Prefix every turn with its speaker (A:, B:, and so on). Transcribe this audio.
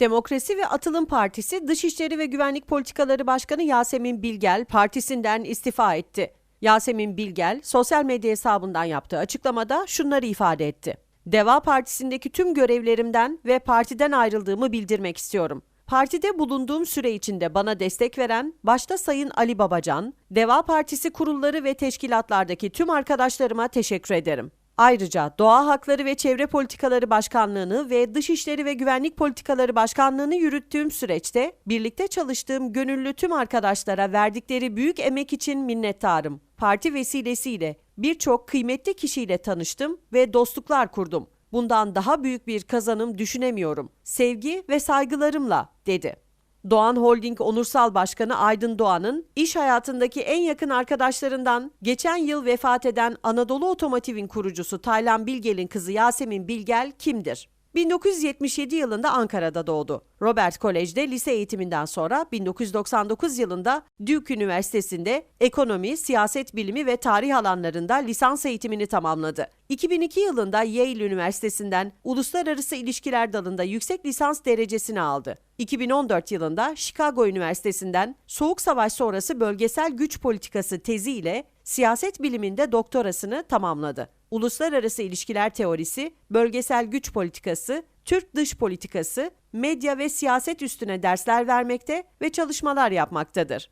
A: Demokrasi ve Atılım Partisi Dışişleri ve Güvenlik Politikaları Başkanı Yasemin Bilgel partisinden istifa etti. Yasemin Bilgel sosyal medya hesabından yaptığı açıklamada şunları ifade etti. Deva Partisi'ndeki tüm görevlerimden ve partiden ayrıldığımı bildirmek istiyorum. Partide bulunduğum süre içinde bana destek veren başta Sayın Ali Babacan, Deva Partisi kurulları ve teşkilatlardaki tüm arkadaşlarıma teşekkür ederim. Ayrıca Doğa Hakları ve Çevre Politikaları Başkanlığını ve Dışişleri ve Güvenlik Politikaları Başkanlığını yürüttüğüm süreçte birlikte çalıştığım gönüllü tüm arkadaşlara verdikleri büyük emek için minnettarım. Parti vesilesiyle birçok kıymetli kişiyle tanıştım ve dostluklar kurdum. Bundan daha büyük bir kazanım düşünemiyorum. Sevgi ve saygılarımla dedi. Doğan Holding Onursal Başkanı Aydın Doğan'ın iş hayatındaki en yakın arkadaşlarından geçen yıl vefat eden Anadolu Otomotiv'in kurucusu Taylan Bilgel'in kızı Yasemin Bilgel kimdir? 1977 yılında Ankara'da doğdu. Robert Kolej'de lise eğitiminden sonra 1999 yılında Duke Üniversitesi'nde ekonomi, siyaset bilimi ve tarih alanlarında lisans eğitimini tamamladı. 2002 yılında Yale Üniversitesi'nden uluslararası ilişkiler dalında yüksek lisans derecesini aldı. 2014 yılında Chicago Üniversitesi'nden Soğuk Savaş sonrası bölgesel güç politikası tezi ile siyaset biliminde doktorasını tamamladı. Uluslararası ilişkiler teorisi, bölgesel güç politikası, Türk dış politikası, medya ve siyaset üstüne dersler vermekte ve çalışmalar yapmaktadır.